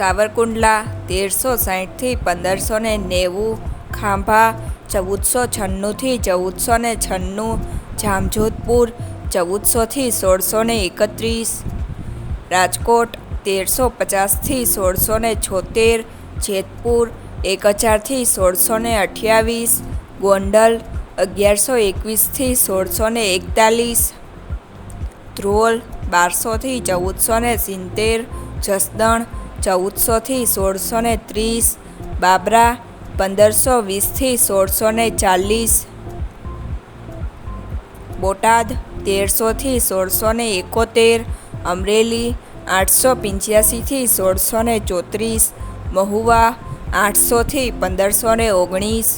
સાવરકુંડલા તેરસો સાહીઠથી પંદરસો ને નેવું, ખાંભા ચૌદસો છન્નુંથી ચૌદસો ને છન્નું, જામજોધપુર ચૌદસોથી સોળસો ને એકત્રીસ, રાજકોટ તેરસો પચાસથી સોળસો ને છોતેર, જેતપુર એક હજારથી સોળસો ને અઠ્યાવીસ, ગોંડલ અગિયારસો એકવીસથી સોળસો ને એકતાલીસ, ધ્રોલ બારસોથી ચૌદસો ને સિત્તેર, જસદણ ચૌદસોથી સોળસો ને ત્રીસ, બાબરા પંદરસો વીસથી સોળસો ને ચાલીસ, બોટાદ તેરસોથી સોળસો ને એકોતેર, અમરેલી આઠસો પંચ્યાસીથી સોળસો ને ચોત્રીસ, મહુવા આઠસોથી પંદરસો ને ઓગણીસ